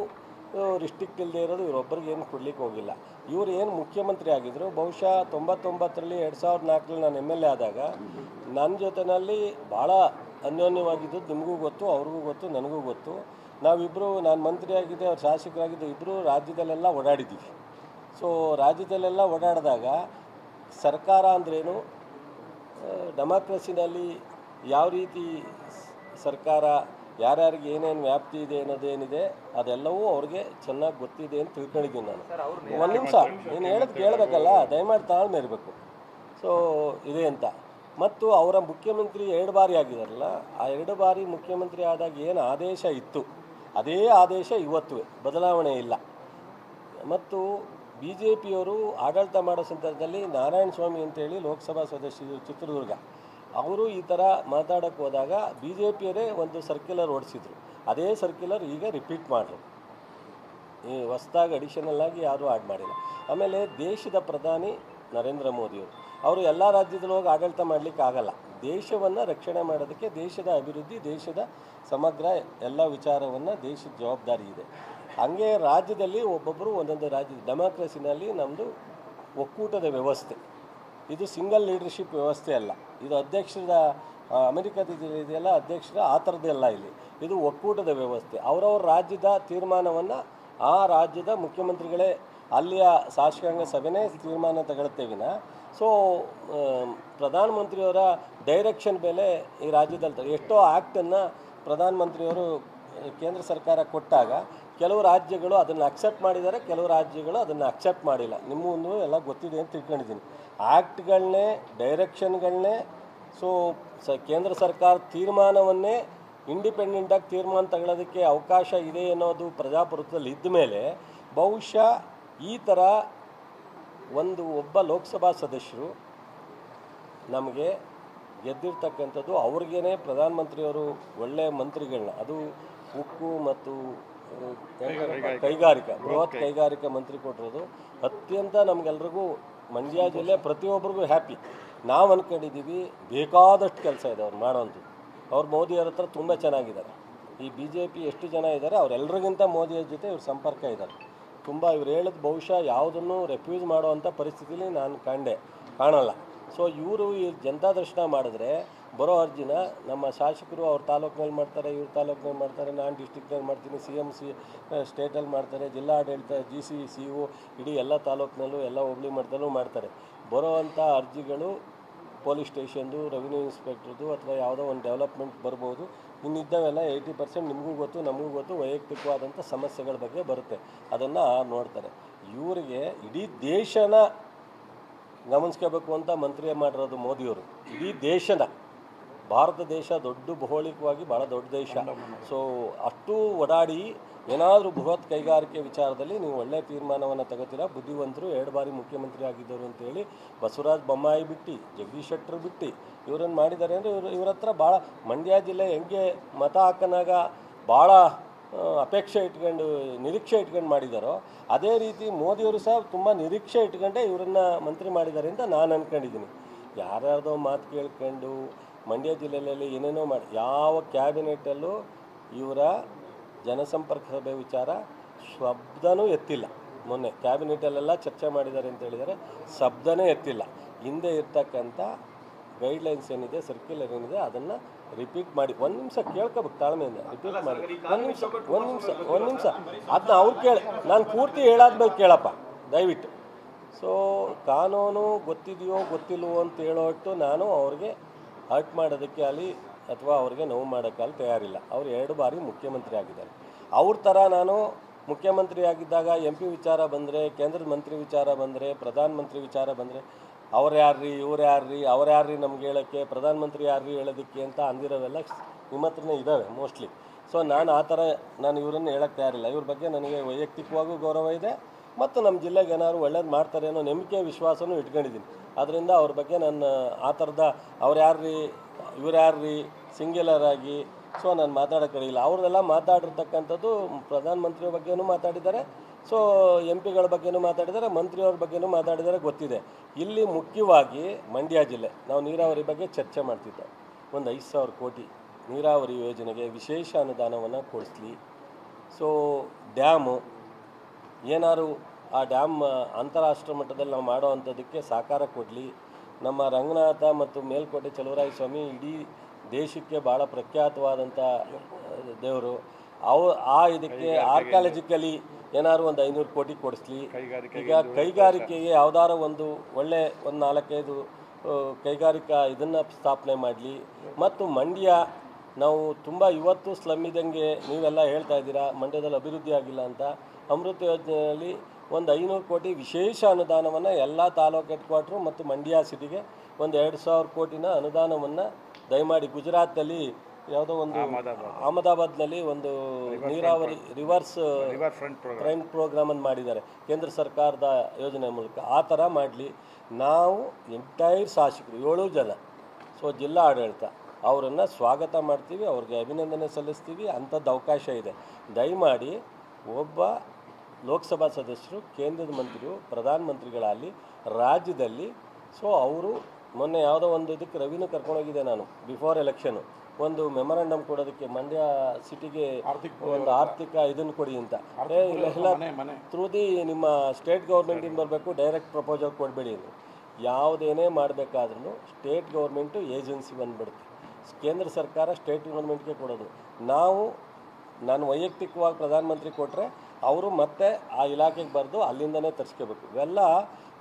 ರಿಸ್ಟ್ರಿಕ್ಟ್ ಇಲ್ಲದೆ ಇರೋದು ಇವರೊಬ್ಬರಿಗೆ ಏನು ಕೊಡ್ಲಿಕ್ಕೆ ಹೋಗಿಲ್ಲ. ಇವರು ಏನು ಮುಖ್ಯಮಂತ್ರಿ ಆಗಿದ್ದರು ಬಹುಶಃ ತೊಂಬತ್ತೊಂಬತ್ತರಲ್ಲಿ ಎರಡು ಸಾವಿರದ ನಾಲ್ಕರಲ್ಲಿ ನಾನು ಎಂ ಎಲ್ ಎ ಆದಾಗ ನನ್ನ ಜೊತೆಯಲ್ಲಿ ಭಾಳ ಅನ್ಯೋನ್ಯವಾಗಿದ್ದು ನಿಮಗೂ ಗೊತ್ತು, ಅವ್ರಿಗೂ ಗೊತ್ತು, ನನಗೂ ಗೊತ್ತು. ನಾವಿಬ್ಬರು ನಾನು ಮಂತ್ರಿ ಆಗಿದ್ದೆ, ಅವ್ರು ಶಾಸಕರಾಗಿದ್ದೆ ಇಬ್ಬರು ರಾಜ್ಯದಲ್ಲೆಲ್ಲ ಓಡಾಡಿದ್ದೀವಿ. ಸೊ ರಾಜ್ಯದಲ್ಲೆಲ್ಲ ಓಡಾಡಿದಾಗ ಸರ್ಕಾರ ಅಂದ್ರೇನು? ಡೆಮಾಕ್ರಸಿನಲ್ಲಿ ಯಾವ ರೀತಿ ಸರ್ಕಾರ ಯಾರ್ಯಾರಿಗೆ ಏನೇನು ವ್ಯಾಪ್ತಿ ಇದೆ ಅನ್ನೋದೇನಿದೆ ಅದೆಲ್ಲವೂ ಅವ್ರಿಗೆ ಚೆನ್ನಾಗಿ ಗೊತ್ತಿದೆ ಅಂತ ತಿಳ್ಕೊಂಡಿದ್ದೀನಿ ನಾನು. ಒಂದು ನಿಮಿಷ ನೀನು ಹೇಳೋದು ಕೇಳಬೇಕಲ್ಲ ದಯಮಾಡಿ ತಾಳ್ಮೆ ಇರಬೇಕು ಸೊ ಇದೆ ಅಂತ. ಮತ್ತು ಅವರ ಮುಖ್ಯಮಂತ್ರಿ ಎರಡು ಬಾರಿ ಆಗಿದಾರಲ್ಲ ಆ ಎರಡು ಬಾರಿ ಮುಖ್ಯಮಂತ್ರಿ ಆದಾಗ ಏನು ಆದೇಶ ಇತ್ತು? ಅದೇ ಆದೇಶ ಇವತ್ತು ಬದಲಾವಣೆ ಇಲ್ಲ. ಮತ್ತು ಬಿ ಜೆ ಪಿಯವರು ಆಡಳಿತ ಮಾಡೋ ಸಂದರ್ಭದಲ್ಲಿ ನಾರಾಯಣ ಸ್ವಾಮಿ ಅಂತೇಳಿ ಲೋಕಸಭಾ ಸದಸ್ಯರು ಚಿತ್ರದುರ್ಗ. ಅವರು ಈ ಥರ ಮಾತಾಡೋಕ್ಕೆ ಹೋದಾಗ ಬಿ ಜೆ ಪಿಯರೇ ಒಂದು ಸರ್ಕ್ಯುಲರ್ ಓಡಿಸಿದ್ರು. ಅದೇ ಸರ್ಕ್ಯುಲರ್ ಈಗ ರಿಪೀಟ್ ಮಾಡಿದ್ರು ಈ ಹೊಸ್ದಾಗಿ ಅಡಿಷನಲ್ ಆಗಿ ಯಾರೂ ಆ್ಯಡ್ ಮಾಡಿಲ್ಲ. ಆಮೇಲೆ ದೇಶದ ಪ್ರಧಾನಿ ನರೇಂದ್ರ ಮೋದಿಯವರು. ಅವರು ಎಲ್ಲ ರಾಜ್ಯದಲ್ಲೂ ಹೋಗಿ ಆಡಳಿತ ಮಾಡಲಿಕ್ಕೆ ಆಗಲ್ಲ. ದೇಶವನ್ನು ರಕ್ಷಣೆ ಮಾಡೋದಕ್ಕೆ ದೇಶದ ಅಭಿವೃದ್ಧಿ, ದೇಶದ ಸಮಗ್ರ ಎಲ್ಲ ವಿಚಾರವನ್ನು ದೇಶದ ಜವಾಬ್ದಾರಿ ಇದೆ. ಹಂಗೆ ರಾಜ್ಯದಲ್ಲಿ ಒಬ್ಬೊಬ್ಬರು ಒಂದೊಂದು ರಾಜ್ಯ ಡೆಮಾಕ್ರಸಿನಲ್ಲಿ ನಮ್ಮದು ಒಕ್ಕೂಟದ ವ್ಯವಸ್ಥೆ. ಇದು ಸಿಂಗಲ್ ಲೀಡರ್ಶಿಪ್ ವ್ಯವಸ್ಥೆ ಅಲ್ಲ. ಇದು ಅಧ್ಯಕ್ಷರ ಇದೆಯಲ್ಲ, ಅಧ್ಯಕ್ಷರ, ಆ ಥರದ್ದೆಲ್ಲ ಇಲ್ಲಿ. ಇದು ಒಕ್ಕೂಟದ ವ್ಯವಸ್ಥೆ. ಅವರವ್ರ ರಾಜ್ಯದ ತೀರ್ಮಾನವನ್ನು ಆ ರಾಜ್ಯದ ಮುಖ್ಯಮಂತ್ರಿಗಳೇ ಅಲ್ಲಿಯ ಶಾಸಕಾಂಗ ಸಭೆನೇ ತೀರ್ಮಾನ ತಗೊಳುತ್ತೆ ವಿನ. ಸೊ ಪ್ರಧಾನಮಂತ್ರಿಯವರ ಡೈರೆಕ್ಷನ್ ಮೇಲೆ ಈ ರಾಜ್ಯದಲ್ಲಿ ಎಷ್ಟೋ ಆ್ಯಕ್ಟನ್ನು ಪ್ರಧಾನಮಂತ್ರಿಯವರು ಕೇಂದ್ರ ಸರ್ಕಾರ ಕೊಟ್ಟಾಗ ಕೆಲವು ರಾಜ್ಯಗಳು ಅದನ್ನು ಅಕ್ಸೆಪ್ಟ್ ಮಾಡಿದ್ದಾರೆ, ಕೆಲವು ರಾಜ್ಯಗಳು ಅದನ್ನು ಅಕ್ಸೆಪ್ಟ್ ಮಾಡಿಲ್ಲ. ನಿಮ್ಮೊಂದು ಎಲ್ಲ ಗೊತ್ತಿದೆ ಅಂತ ತಿಳ್ಕೊಂಡಿದ್ದೀನಿ. ಆ್ಯಕ್ಟ್ಗಳನ್ನೇ ಡೈರೆಕ್ಷನ್ಗಳನ್ನೇ ಸೊ ಸ, ಕೇಂದ್ರ ಸರ್ಕಾರ ತೀರ್ಮಾನವನ್ನೇ ಇಂಡಿಪೆಂಡೆಂಟಾಗಿ ತೀರ್ಮಾನ ತಗೊಳ್ಳೋದಕ್ಕೆ ಅವಕಾಶ ಇದೆ ಅನ್ನೋದು ಪ್ರಜಾಪ್ರಭುತ್ವದಲ್ಲಿ ಇದ್ದ ಮೇಲೆ ಬಹುಶಃ ಈ ಥರ ಒಂದು ಒಬ್ಬ ಲೋಕಸಭಾ ಸದಸ್ಯರು ನಮಗೆ ಗೆದ್ದಿರ್ತಕ್ಕಂಥದ್ದು ಅವ್ರಿಗೇ ಪ್ರಧಾನಮಂತ್ರಿಯವರು ಒಳ್ಳೆಯ ಮಂತ್ರಿಗಳನ್ನ, ಅದು ಉಕ್ಕು ಮತ್ತು ಕೈಗಾರಿಕಾ ಬೃಹತ್ ಕೈಗಾರಿಕಾ ಮಂತ್ರಿ ಕೊಟ್ಟಿರೋದು. ಅತ್ಯಂತ ನಮಗೆಲ್ರಿಗೂ ಮಂಡ್ಯ ಜಿಲ್ಲೆ ಪ್ರತಿಯೊಬ್ಬರಿಗೂ ಹ್ಯಾಪಿ ನಾವು ಅಂದ್ಕೊಂಡಿದ್ದೀವಿ ಬೇಕಾದಷ್ಟು ಕೆಲಸ ಇದೆ ಅವ್ರು ಮಾಡೋದು. ಅವ್ರು ಮೋದಿಯವ್ರ ಹತ್ರ ತುಂಬ ಚೆನ್ನಾಗಿದ್ದಾರೆ. ಈ ಬಿ ಜೆ ಪಿ ಎಷ್ಟು ಜನ ಇದ್ದಾರೆ ಅವರೆಲ್ಲರಿಗಿಂತ ಮೋದಿಯವ್ರ ಜೊತೆ ಇವ್ರ ಸಂಪರ್ಕ ಇದ್ದಾರೆ ತುಂಬ ಇವ್ರು ಹೇಳಿದ ಬಹುಶಃ ಯಾವುದನ್ನು ರೆಫ್ಯೂಸ್ ಮಾಡುವಂಥ ಪರಿಸ್ಥಿತಿಲಿ ನಾನು ಕಂಡೆ ಕಾಣಲ್ಲ. ಸೊ ಇವರು ಈ ಜನತಾ ದರ್ಶನ ಮಾಡಿದ್ರೆ ಬರೋ ಅರ್ಜಿನ ನಮ್ಮ ಶಾಸಕರು ಅವ್ರ ತಾಲೂಕಿನಲ್ಲಿ ಮಾಡ್ತಾರೆ, ಇವ್ರ ತಾಲೂಕಿನಲ್ಲಿ ಮಾಡ್ತಾರೆ, ನಾನು ಡಿಸ್ಟಿಕ್ನಲ್ಲಿ ಮಾಡ್ತೀನಿ, ಸಿ ಎಂ ಸಿ ಸ್ಟೇಟಲ್ಲಿ ಮಾಡ್ತಾರೆ ಜಿಲ್ಲಾ ಆಡಳಿತ ಜಿ ಸಿ ಸಿ ಒ ಇಡೀ ಎಲ್ಲ ತಾಲೂಕಿನಲ್ಲೂ, ಎಲ್ಲ ಹೋಬಳಿ ಮಟ್ಟದಲ್ಲೂ ಮಾಡ್ತಾರೆ. ಬರೋವಂಥ ಅರ್ಜಿಗಳು ಪೊಲೀಸ್ ಸ್ಟೇಷನ್ದು, ರೆವಿನ್ಯೂ ಇನ್ಸ್ಪೆಕ್ಟ್ರದ್ದು ಅಥವಾ ಯಾವುದೋ ಒಂದು ಡೆವಲಪ್ಮೆಂಟ್ ಬರ್ಬೋದು. ಇನ್ನಿದ್ದವೆಲ್ಲ ಏಯ್ಟಿ ಪರ್ಸೆಂಟ್ ನಿಮಗೂ ಗೊತ್ತು, ನಮಗೂ ಗೊತ್ತು, ವೈಯಕ್ತಿಕವಾದಂಥ ಸಮಸ್ಯೆಗಳ ಬಗ್ಗೆ ಬರುತ್ತೆ. ಅದನ್ನು ನೋಡ್ತಾರೆ. ಇವರಿಗೆ ಇಡೀ ದೇಶನ ಗಮನಿಸ್ಕೋಬೇಕು ಅಂತ ಮಂತ್ರಿಯೇ ಮಾಡಿರೋದು ಮೋದಿಯವರು. ಇಡೀ ದೇಶನ. ಭಾರತ ದೇಶ ದೊಡ್ಡ ಭೌಗೋಳಿಕವಾಗಿ ಭಾಳ ದೊಡ್ಡ ದೇಶ. ಸೊ ಅಷ್ಟು ಓಡಾಡಿ ಏನಾದರೂ ಬೃಹತ್ ಕೈಗಾರಿಕೆ ವಿಚಾರದಲ್ಲಿ ನೀವು ಒಳ್ಳೆಯ ತೀರ್ಮಾನವನ್ನು ತಗೋತೀರಾ? ಬುದ್ಧಿವಂತರು ಎರಡು ಬಾರಿ ಮುಖ್ಯಮಂತ್ರಿ ಆಗಿದ್ದರು ಅಂತೇಳಿ ಬಸವರಾಜ ಬೊಮ್ಮಾಯಿ ಬಿಟ್ಟು ಜಗದೀಶ್ ಶೆಟ್ಟರ್ ಬಿಟ್ಟು ಇವರನ್ನು ಮಾಡಿದ್ದಾರೆ ಅಂದರೆ ಇವರು ಇವ್ರ ಹತ್ರ ಭಾಳ ಮಂಡ್ಯ ಜಿಲ್ಲೆ ಹೆಂಗೆ ಮತ ಹಾಕನಾಗ ಭಾಳ ಅಪೇಕ್ಷೆ ಇಟ್ಕೊಂಡು ನಿರೀಕ್ಷೆ ಇಟ್ಕೊಂಡು ಮಾಡಿದಾರೋ ಅದೇ ರೀತಿ ಮೋದಿಯವರು ಸಹ ತುಂಬ ನಿರೀಕ್ಷೆ ಇಟ್ಕೊಂಡೇ ಇವರನ್ನ ಮಂತ್ರಿ ಮಾಡಿದ್ದಾರೆ ಅಂತ ನಾನು ಅಂದ್ಕೊಂಡಿದ್ದೀನಿ ಯಾರ್ಯಾರ್ದೋ ಮಾತು ಕೇಳ್ಕೊಂಡು ಮಂಡ್ಯ ಜಿಲ್ಲೆಯಲ್ಲಿ ಏನೇನೋ ಮಾಡಿ ಯಾವ ಕ್ಯಾಬಿನೆಟಲ್ಲೂ ಇವರ ಜನಸಂಪರ್ಕ ಸಭೆ ವಿಚಾರ ಶಬ್ದನೂ ಎತ್ತಿಲ್ಲ. ಮೊನ್ನೆ ಕ್ಯಾಬಿನೆಟಲ್ಲೆಲ್ಲ ಚರ್ಚೆ ಮಾಡಿದ್ದಾರೆ ಅಂತ ಹೇಳಿದರೆ ಶಬ್ದನೇ ಎತ್ತಿಲ್ಲ. ಹಿಂದೆ ಇರ್ತಕ್ಕಂಥ ಗೈಡ್ಲೈನ್ಸ್ ಏನಿದೆ ಸರ್ಕ್ಯುಲರ್ ಏನಿದೆ ಅದನ್ನು ರಿಪೀಟ್ ಮಾಡಿ. ಒಂದು ನಿಮಿಷ ಕೇಳ್ಕೋಬೇಕು ತಾಳ್ಮೆಯಿಂದ ರಿಪೀಟ್ ಮಾಡಿ. ಒಂದು ನಿಮಿಷ ಒಂದು ನಿಮಿಷ ಒಂದು ನಿಮಿಷ. ಅದನ್ನ ಅವ್ರು ಕೇಳಿ. ನಾನು ಪೂರ್ತಿ ಹೇಳಾದ್ಮೇಲೆ ಕೇಳಪ್ಪ ದಯವಿಟ್ಟು. ಸೊ ಕಾನೂನು ಗೊತ್ತಿದೆಯೋ ಗೊತ್ತಿಲ್ವೋ ಅಂತ ಹೇಳೋಟ್ಟು ನಾನು ಅವ್ರಿಗೆ ಹರ್ಟ್ ಮಾಡೋದಕ್ಕೆ ಅಲ್ಲಿ ಅಥವಾ ಅವ್ರಿಗೆ ನೋವು ಮಾಡೋಕ್ಕಾಗಲಿ ತಯಾರಿಲ್ಲ. ಅವ್ರು ಎರಡು ಬಾರಿ ಮುಖ್ಯಮಂತ್ರಿ ಆಗಿದ್ದಾರೆ. ಅವ್ರ ಥರ ನಾನು ಮುಖ್ಯಮಂತ್ರಿ ಆಗಿದ್ದಾಗ ಎಂ ಪಿ ವಿಚಾರ ಬಂದರೆ ಕೇಂದ್ರದ ಮಂತ್ರಿ ವಿಚಾರ ಬಂದರೆ ಪ್ರಧಾನಮಂತ್ರಿ ವಿಚಾರ ಬಂದರೆ, ಅವ್ರು ಯಾರ್ರಿ, ಇವ್ರು ಯಾರ್ರಿ, ಅವ್ರು ಯಾರ್ರಿ ನಮ್ಗೆ ಹೇಳೋಕ್ಕೆ ಪ್ರಧಾನಮಂತ್ರಿ ಯಾರ್ರಿ ಹೇಳೋದಕ್ಕೆ ಅಂತ ಅಂದಿರೋವೆಲ್ಲ ನಿಮ್ಮ ಹತ್ರನೇ ಇದ್ದಾವೆ ಮೋಸ್ಟ್ಲಿ. ಸೊ ನಾನು ಆ ಥರ ನಾನು ಇವರನ್ನು ಹೇಳೋಕ್ಕೆ ತಯಾರಿಲ್ಲ. ಇವ್ರ ಬಗ್ಗೆ ನನಗೆ ವೈಯಕ್ತಿಕವಾಗೂ ಗೌರವ ಇದೆ. ಮತ್ತು ನಮ್ಮ ಜಿಲ್ಲೆಗೆ ಏನಾದ್ರು ಒಳ್ಳೇದು ಮಾಡ್ತಾರೆ ಅನ್ನೋ ನಂಬಿಕೆ, ವಿಶ್ವಾಸನೂ ಇಟ್ಕೊಂಡಿದ್ದೀನಿ. ಅದರಿಂದ ಅವ್ರ ಬಗ್ಗೆ ನನ್ನ, ಆ ಥರದ ಅವ್ರು ಯಾರ್ರಿ, ಇವ್ರು ಯಾರ್ರಿ ಸಿಂಗ್ಯುಲರ್ ಆಗಿ ಸೊ ನಾನು ಮಾತಾಡೋಕ್ಕೆ ಇಲ್ಲ ಅವ್ರದ್ದೆಲ್ಲ ಮಾತಾಡಿರ್ತಕ್ಕಂಥದ್ದು ಪ್ರಧಾನಮಂತ್ರಿಯ ಬಗ್ಗೆಯೂ ಮಾತಾಡಿದ್ದಾರೆ ಸೊ ಎಂ ಪಿಗಳ ಬಗ್ಗೆಯೂ ಮಾತಾಡಿದ್ದಾರೆ, ಮಂತ್ರಿಯವ್ರ ಬಗ್ಗೆಯೂ ಮಾತಾಡಿದ್ದಾರೆ, ಗೊತ್ತಿದೆ. ಇಲ್ಲಿ ಮುಖ್ಯವಾಗಿ ಮಂಡ್ಯ ಜಿಲ್ಲೆ, ನಾವು ನೀರಾವರಿ ಬಗ್ಗೆ ಚರ್ಚೆ ಮಾಡ್ತಿದ್ದೆ. ಒಂದು ಐದು ಸಾವಿರ ಕೋಟಿ ನೀರಾವರಿ ಯೋಜನೆಗೆ ವಿಶೇಷ ಅನುದಾನವನ್ನು ಕೊಡಿಸ್ಲಿ. ಸೊ ಡ್ಯಾಮು ಏನಾದ್ರು ಆ ಡ್ಯಾಮ್ ಅಂತಾರಾಷ್ಟ್ರ ಮಟ್ಟದಲ್ಲಿ ನಾವು ಮಾಡೋ ಅಂಥದ್ದಕ್ಕೆ ಸಹಕಾರ ಕೊಡಲಿ. ನಮ್ಮ ರಂಗನಾಥ ಮತ್ತು ಮೇಲ್ಕೋಟೆ ಚಲುವರಾಯ ಸ್ವಾಮಿ ಇಡೀ ದೇಶಕ್ಕೆ ಭಾಳ ಪ್ರಖ್ಯಾತವಾದಂಥ ದೇವರು. ಅವು ಆ ಇದಕ್ಕೆ ಆರ್ಕಾಲಜಿಕಲಿ ಏನಾದ್ರು ಒಂದು ಐನೂರು ಕೋಟಿ ಕೊಡಿಸ್ಲಿ. ಈಗ ಕೈಗಾರಿಕೆಗೆ ಯಾವ್ದಾರ ಒಂದು ಒಳ್ಳೆ ಒಂದು ನಾಲ್ಕೈದು ಕೈಗಾರಿಕಾ ಇದನ್ನು ಸ್ಥಾಪನೆ ಮಾಡಲಿ. ಮತ್ತು ಮಂಡ್ಯ ನಾವು ತುಂಬ ಇವತ್ತು ಸ್ಲಮ್ ಇದ್ದಂಗೆ ನೀವೆಲ್ಲ ಹೇಳ್ತಾ ಇದ್ದೀರಾ ಮಂಡ್ಯದಲ್ಲಿ ಅಭಿವೃದ್ಧಿ ಆಗಿಲ್ಲ ಅಂತ. ಅಮೃತ ಯೋಜನೆಯಲ್ಲಿ ಒಂದು ಐನೂರು ಕೋಟಿ ವಿಶೇಷ ಅನುದಾನವನ್ನು ಎಲ್ಲ ತಾಲೂಕು ಹೆಡ್ ಕ್ವಾರ್ಟ್ರು ಮತ್ತು ಮಂಡ್ಯ ಸಿಟಿಗೆ ಒಂದು ಎರಡು ಸಾವಿರ ಕೋಟಿನ ಅನುದಾನವನ್ನು ದಯಮಾಡಿ ಗುಜರಾತ್ನಲ್ಲಿ ಯಾವುದೋ ಒಂದು ಅಹಮದಾಬಾದ್ನಲ್ಲಿ ಒಂದು ನೀರಾವರಿ ರಿವರ್ಸ್ ಫ್ರಂಟ್ ಪ್ರೋಗ್ರಾಮ್ ಅನ್ನು ಮಾಡಿದ್ದಾರೆ. ಕೇಂದ್ರ ಸರ್ಕಾರದ ಯೋಜನೆ ಮೂಲಕ ಆ ಥರ ಮಾಡಲಿ. ನಾವು ಎಂಟೈರ್ ಶಾಸಕರು ಏಳು ಜನ ಸೊ ಜಿಲ್ಲಾ ಆಡಳಿತ. ಅವರನ್ನು ಸ್ವಾಗತ ಮಾಡ್ತೀವಿ ಅವ್ರಿಗೆ ಅಭಿನಂದನೆ ಸಲ್ಲಿಸ್ತೀವಿ ಅಂಥದ್ದು ಅವಕಾಶ ಇದೆ. ದಯಮಾಡಿ ಒಬ್ಬ ಲೋಕಸಭಾ ಸದಸ್ಯರು ಕೇಂದ್ರದ ಮಂತ್ರಿಯು ಪ್ರಧಾನಮಂತ್ರಿಗಳಾಗಲಿ ರಾಜ್ಯದಲ್ಲಿ ಸೊ ಅವರು ಮೊನ್ನೆ ಯಾವುದೋ ಒಂದು ಇದಕ್ಕೆ ರವಿನೂ ಕರ್ಕೊಂಡೋಗಿದ್ದೆ ನಾನು ಬಿಫೋರ್ ಎಲೆಕ್ಷನು ಒಂದು ಮೆಮೊರಾಂಡಮ್ ಕೊಡೋದಕ್ಕೆ ಮಂಡ್ಯ ಸಿಟಿಗೆ ಒಂದು ಆರ್ಥಿಕ ಇದನ್ನು ಕೊಡಿ ಅಂತ. ಇಲ್ಲೆಲ್ಲ ಇಲ್ಲ ಥ್ರೂ ದಿ ನಿಮ್ಮ ಸ್ಟೇಟ್ ಗೌರ್ಮೆಂಟಿಂದ ಬರಬೇಕು ಡೈರೆಕ್ಟ್ ಪ್ರಪೋಸಲ್ ಕೊಡಬೇಡಿ ಯಾವುದೇನೇ ಮಾಡಬೇಕಾದ್ರೂ ಸ್ಟೇಟ್ ಗೌರ್ಮೆಂಟು ಏಜೆನ್ಸಿ ಬಂದ್ಬಿಡುತ್ತೆ. ಕೇಂದ್ರ ಸರ್ಕಾರ ಸ್ಟೇಟ್ ಗೌರ್ಮೆಂಟ್ಗೆ ಕೊಡೋದು. ನಾವು, ನಾನು ವೈಯಕ್ತಿಕವಾಗಿ ಪ್ರಧಾನಮಂತ್ರಿ ಕೊಟ್ಟರೆ ಅವರು ಮತ್ತೆ ಆ ಇಲಾಖೆಗೆ ಬರೆದು ಅಲ್ಲಿಂದನೇ ತರಿಸ್ಕೋಬೇಕು. ಇವೆಲ್ಲ